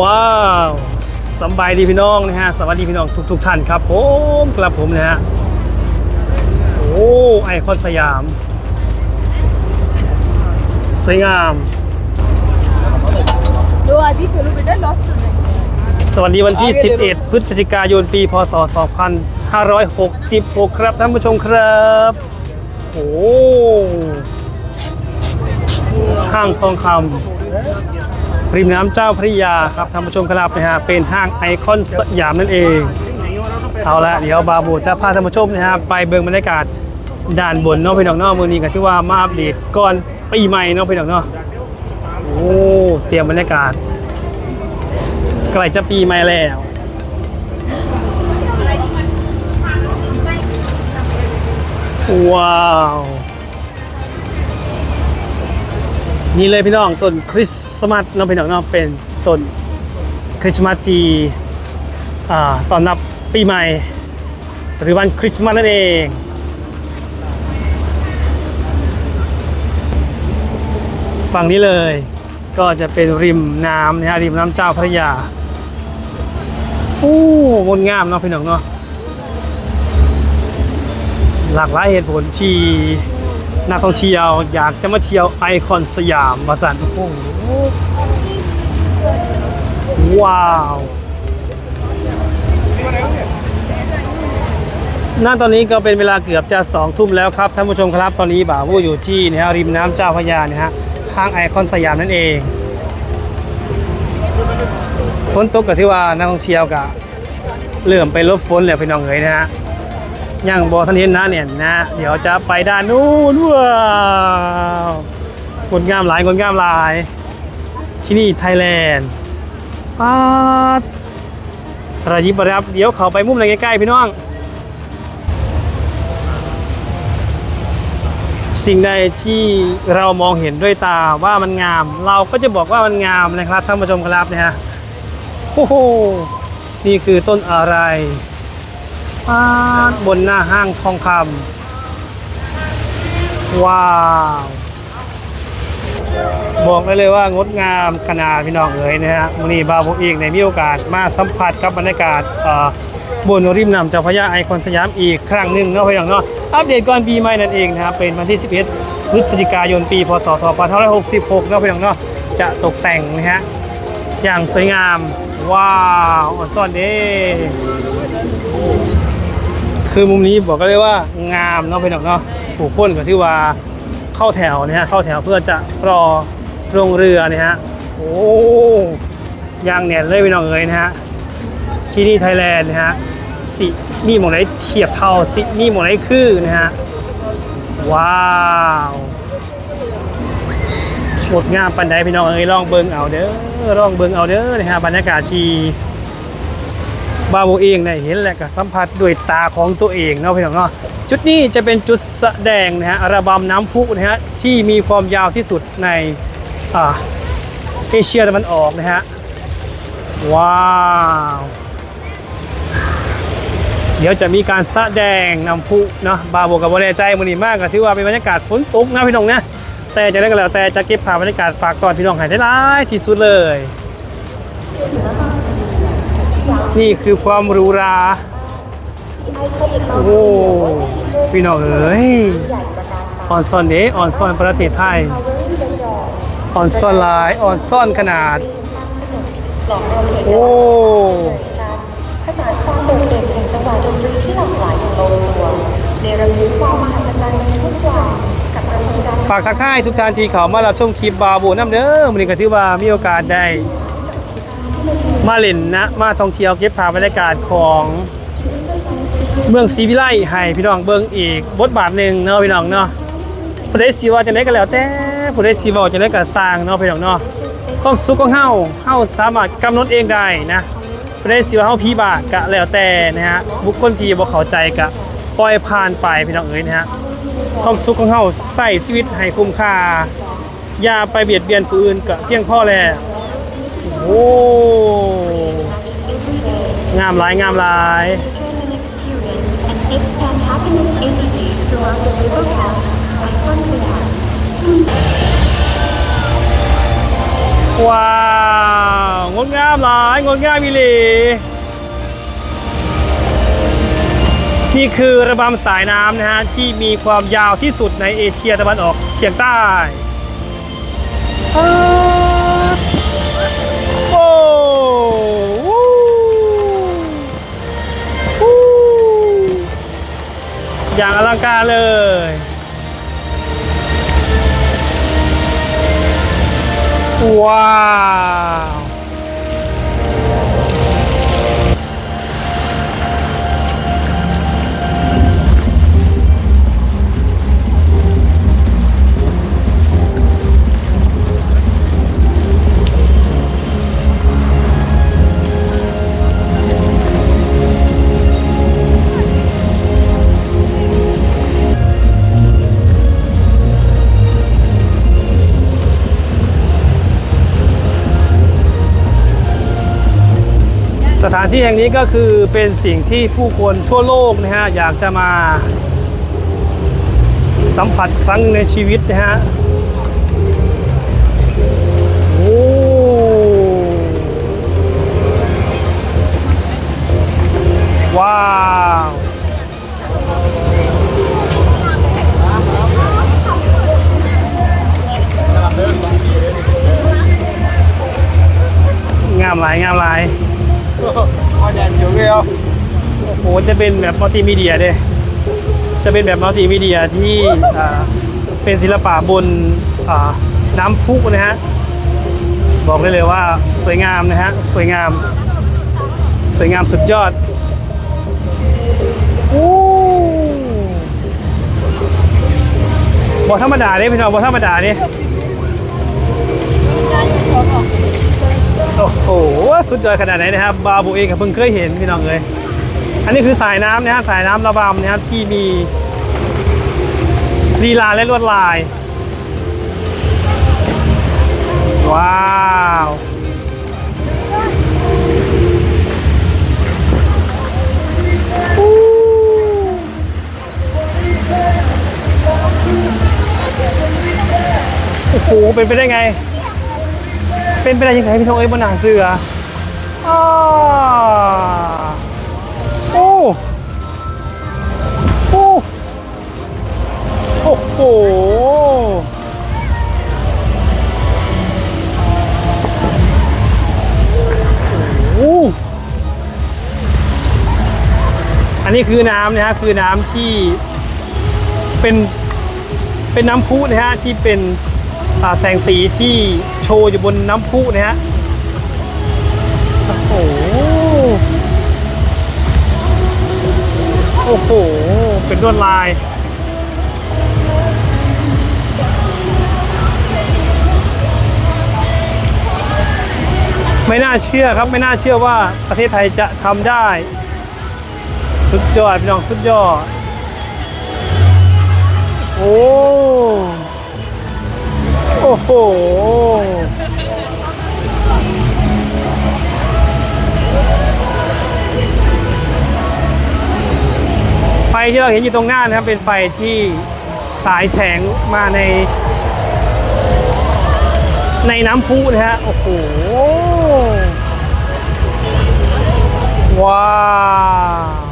ว้าวสบายดีพี่น้องนะฮะสวัสดีพี่น้องทุกทุกท่านครับผมกลับผมนะฮะโอ้ไอคอนสยามสวยงาม สวัสดีวันที่ 11 พฤศจิกายนปี พศ 2566 ครับท่านผู้ชมครับโอ้ห้างทองคำ ริมน้ำเจ้าพระยาครับท่านผู้ชมครับนะฮะเป็นห้างไอคอนสยามนั่นเอง เอาละเดี๋ยวบาบูจะพาท่านผู้ชมนะฮะไปเบิ่งบรรยากาศด่านบนนาะพี่น้องเนาะมือนี้ก็ที่ว่ามาอัปเดตก่อนปีใหม่นาะพี่น้องนาะโอ้เตรียมบรรยากาศใกล้จะปีใหม่แล้วว้าว นี่เลยพี่น้องต้นคริสต์มาสน้องพี่น้องเนาะเป็นต้นคริสต์มาสที่อ่าตอนรับปีใหม่ หรือวันคริสต์มาสนั่นเองฝั่งนี้เลยก็จะเป็นริมน้ำนะฮะริมน้ำเจ้าพระยาโอ้งดงามเนาะพี่น้องเนาะหลากหลายเหตุผลที่ นักท่องเที่ยวอยากจะมาเที่ยวไอคอนสยามมาสันโอ้โหว้าวณตอนนี้ก็เป็นเวลาเกือบจะสองทุ่มแล้วครับท่านผู้ชมครับตอนนี้บ่าวผู้อยู่ที่นะฮะริมน้ำเจ้าพระยาเนี่ยฮะห้างไอคอนสยามนั่นเองฝนตกกับที่ว่านักท่องเที่ยวกับเริ่มไปลบฝนแล้วพี่น้องเอ๋ยนะฮะ ยังบอทันเห็นนะเนี่ยนะ เดี๋ยวจะไปด้านนู้นว้าวงดงามหลายงดงามหลาย ที่นี่ไทยแลนด์ป๊าระยิบระยับเดี๋ยวเขาไปมุมไหนใกล้ๆพี่น้อง สิ่งใดที่เรามองเห็นด้วยตาว่ามันงาม เราก็จะบอกว่ามันงามนะครับท่านผู้ชมครับนะฮะโอ้โหนี่คือต้นอะไราบนหน้าห้างทองคำว้าว บอกได้เลยว่างดงามขนาดพี่น้องเอ๋ยนะฮะวันนี้บาวผมเองในมีโอกาสมาสัมผัสกับบรรยากาศบนริมน้ำเจ้าพระยาไอคอนสยามอีกครั้งหนึ่งเนาะพี่น้องเนาะอัปเดตก่อนปีใหม่นั่นเองนะครับเป็นวันที่ 11พฤศจิกายนปีพศ 2566เนาะพี่น้องเนาะจะตกแต่งนะฮะอย่างสวยงาม ว้าวอ่อนซ่อนเด้ คือมุมนี้บอกก็เลยว่างามเนาะพี่น้องเนาะผู้คนก็ที่ว่าเข้าแถวนะฮะเข้าแถวเพื่อจะรอลงเรือนะฮะโอ้ยางแน่นเลยพี่น้องเอ๋ยนะฮะที่นี่ไทยแลนด์นะฮะสิมีหมองไหนเทียบเท่าสิมีหมองไหนคือนะฮะว้าวงดงามปันใดพี่น้องเอ๋ยลองเบิงเอาเด้อลองเบิงเอาเด้อนะฮะบรรยากาศที่ บาโบเองเนี่ยเห็นและก็สัมผัสด้วยตาของตัวเองเนาะพี่น้องเนาะจุดนี้จะเป็นจุดแสดงนะฮะระบำน้ำพุนะฮะที่มีความยาวที่สุดในอาเอเชียตะวันออกนะฮะว้าวเดี๋ยวจะมีการแสดงน้ำพุเนาะบาโบกับบริใจมันนี่มากก็ถือว่าเป็นบรรยากาศฝนตกนะพี่น้องนะแต่จะได้ก็แล้วแต่จะเก็บภาพบรรยากาศฝากตอนพี่น้องให้ได้ร้ายที่สุดเลย นี่คือความหรูหราโอ้พี่น้องเอ๋ยออนซอนเดออนซอนประเทศไทยออนซอนหลายออนซ่อนขนาด โอ้ผสานความโดดเด่นแห่งจังหวะดนตรีที่หลากหลายอย่างลงตัวเนรมิตความมหัศจรรย์ในทุกวันกับประสบการณ์ฝากทักทายทุกท่านที่เขามารับชมคลิปบาบูน้ำเด้อมันนี้ก็ถือว่ามีโอกาสได้ มาเล่นนะ มาท่องเที่ยวเก็บภาพบรรยากาศของเมืองศรีวิไลให้พี่น้องเบิ่งอีกบทบาทหนึ่งเนาะพี่น้องเนาะผู้ใดสิว่าจะได้ก็แล้วแต่ผู้ใดสิเว้าจะได้ก็สร้างเนาะพี่น้องเนาะความสุขของเฮาเฮาสามารถกำหนดเองได้นะผู้ใดสิว่าเฮาพี่บาทก็แล้วแต่นะฮะบุคคลที่บ่เข้าใจก็ปล่อยผ่านไปพี่น้องเอ้ยนะฮะความสุขของเฮาใส่ชีวิตให้คุ้มค่าอย่าไปเบียดเบียนผู้อื่นก็เพียงพอแล้ว โอ้ งามหลายงามหลาย ว้าวงดงามหลายงดงามวิลี นี่คือระบำสายน้ำนะฮะ ที่มีความยาวที่สุดในเอเชียตะวันออกเฉียงใต้ อย่างอลังการเลย ว้าวานที่แห่งนี้ก็คือเป็นสิ่งที่ผู้คนทั่วโลกนะฮะอยากจะมาสัมผัสครั้งในชีวิตนะฮะโอ้ว้าวงามหลายงามหลาย เอาแดนอยู่เดียวโอ้โหจะเป็นแบบมัลติมีเดียเด้จะเป็นแบบมัลติมีเดียที่เป็นศิลปะบนน้ำพุนะฮะบอกได้เลยว่าสวยงามนะฮะสวยงาม สวยงามสุดยอดโอ้บอธรรมดาเนี่ยพี่น้องบอธรรมดาเนี่ย โอ้โหสุดยอดขนาดไหนนะครับ บาบูเองก็เพิ่งเคยเห็นพี่น้องเลยอันนี้คือสายน้ำนะฮะสายน้ำระบำนะครับที่มีลีลาและลวดลาย ว้าวโอ้โหเป็นไปได้ไง เป็นไปได้ยังไงพี่ทงเอ้ยบนหนังเสืออ้าโอ้โอ้โอ้โหอ้อันนี้คือน้ำนะฮะคือน้ำที่เป็นเป็นน้ำพุนะฮะที่เป็น แสงสีที่โชว์อยู่บนน้ำพุนะฮะ โอ้โห โอ้โห เป็นลวดลายไม่น่าเชื่อครับไม่น่าเชื่อว่าประเทศไทยจะทำได้ สุดยอดพี่น้องสุดยอด โอ้ โอ้โห ไฟที่เราเห็นอยู่ตรงหน้านะครับเป็นไฟที่สายแสงมาใน ในน้ำพุนะฮะ โอ้โห ว้าว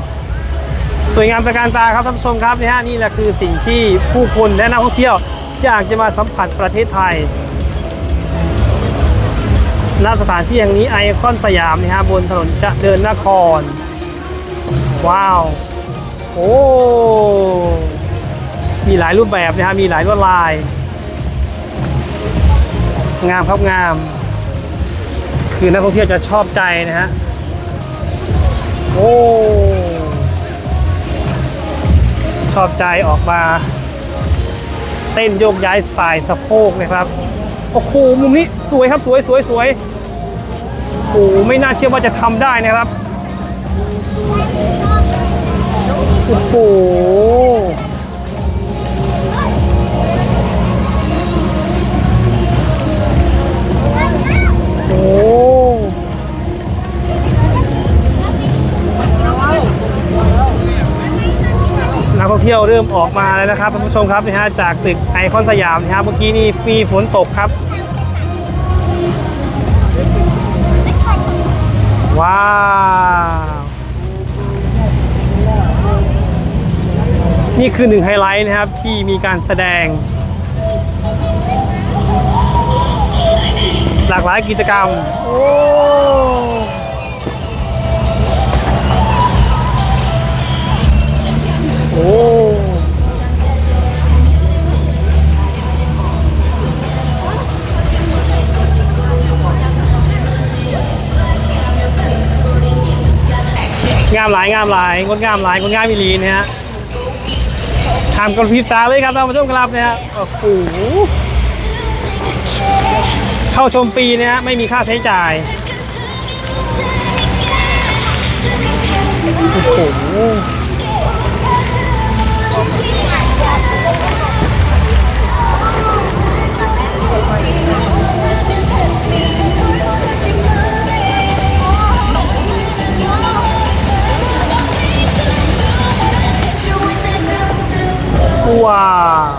สวยงามตระการตาครับท่านผู้ชมครับนี่ฮะนี่แหละคือสิ่งที่ผู้คนและนักท่องเที่ยว อยากจะมาสัมผัสประเทศไทยณสถานที่แห่งนี้ไอคอนสยามนะฮะบนถนนเจะเดินนคร ว้าว โอ้มีหลายรูปแบบนะฮะมีหลายลวดลาย งามครับงาม คือนักท่องเที่ยวจะชอบใจนะฮะโอ้ชอบใจออกมา เต้นโยกย้ายสายสะโพกนะครับโอ้โหมุมนี้สวยครับสวยสวยสวยโอ้โหไม่น่าเชื่อว่าจะทำได้นะครับโอ้โห ริ่มออกมาแล้วนะครับท่านผู้ชมครับนะฮะจากตึกไอคอนสยามนะฮะเมื่อกี้นี่มีฝนตกครับ ว้าวนี่คือหนึ่งไฮไลท์นะครับที่มีการแสดง หลากหลายกิจกรรม โอ้โอ้ามหลายงามหลายงดงามหลายงดงามมีลีนะฮะทำกันพริบตาเลยครับท่านผู้ชมครับนะฮะโอ้โหเข้าชมฟรีนะฮะไม่มีค่าใช้จ่ายโอ้โห ว้าว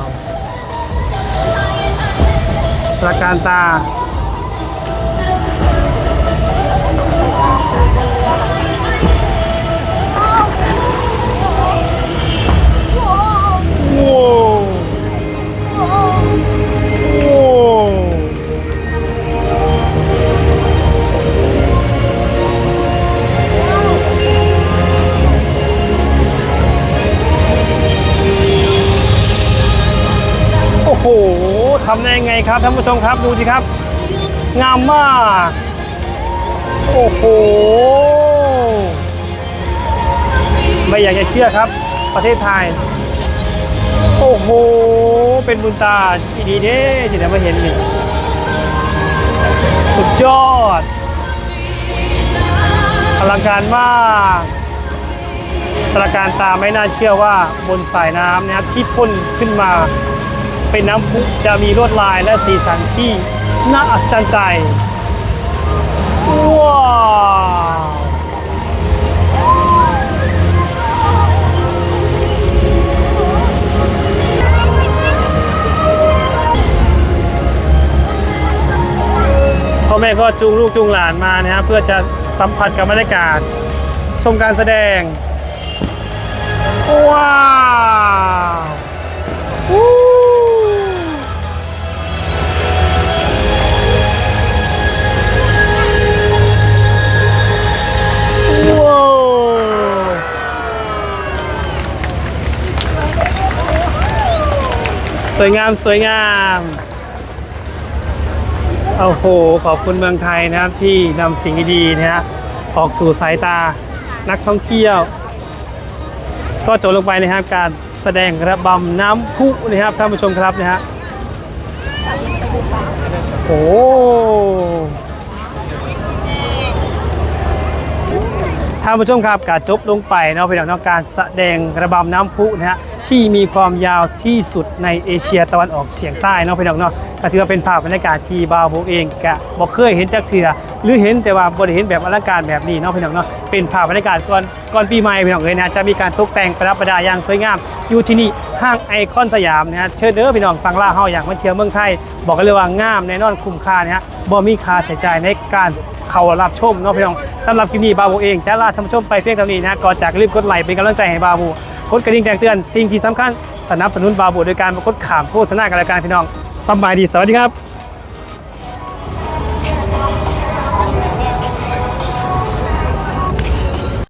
ท่านผู้ชมครับดูสิครับ งามมาก โอ้โห ไม่อยากจะเชื่อครับ ประเทศไทย โอ้โห เป็นบุญตาที่ดีเด้ที่ได้มาเห็นนี่สุดยอด อลังการมากตระการตาไม่น่าเชื่อว่าบนสายน้ำนะครับที่พ่นขึ้นมา เป็นน้ำพุจะมีลวดลายและสีสันที่น่าอัศจรรย์ใจ ว้าวพ่อแม่ก็จูงลูกจูงหลานมานะครับเพื่อจะสัมผัสกับบรรยากาศ ชมการแสดง ว้าว สวยงามสวยงามโอ้โห ขอบคุณเมืองไทยนะครับที่นำสิ่งดีๆนะฮะออกสู่สายตานักท่องเที่ยว ก็จบลงไปนะครับการแสดงระบำน้ำพุนะครับท่านผู้ชมครับนะฮะโอ้ท่านผู้ชมครับการจบลงไปเนาะเป็นเรื่องการแสดงระบำน้ำพุนะฮะ ที่มีความยาวที่สุดในเอเชียตะวันออกเฉียงใต้เนาะพี่น้องเนาะก็ถือว่าเป็นภาพบรรยากาศที่บาวโบเองกะบอกเคยเห็นจากเถื่อหรือเห็นแต่ว่าบ่ได้เห็นแบบอลังการแบบนี้เนาะพี่น้องเนาะเป็นภาพบรรยากาศก่อนก่อนปีใหม่พี่น้องเอ้ยนะจะมีการตกแต่งประดับประดาอย่างสวยงามอยู่ที่นี่ห้างไอคอนสยามนะฮะเชิญเด้อพี่น้องฟังล่าเฮาอยากมาเที่ยวเมืองไทย บอกกันเลยว่างามแน่นอนคุ้มค่านะฮะบ่มีค่าใช้จ่ายในการเข้ารับชมเนาะพี่น้องสำหรับคลิปนี้บาบูเองจะลาท่านผู้ชมไปเพียงเท่านี้นะก่อนจากรีบกดไลค์เป็นกำลังใจให้บาบู กดกระดิ่งแจ้งเตือนสิ่งที่สำคัญสนับสนุนบาบูโดยการกดขามโฆษณากันรายการพี่น้องสบายดีสวัสดีครับ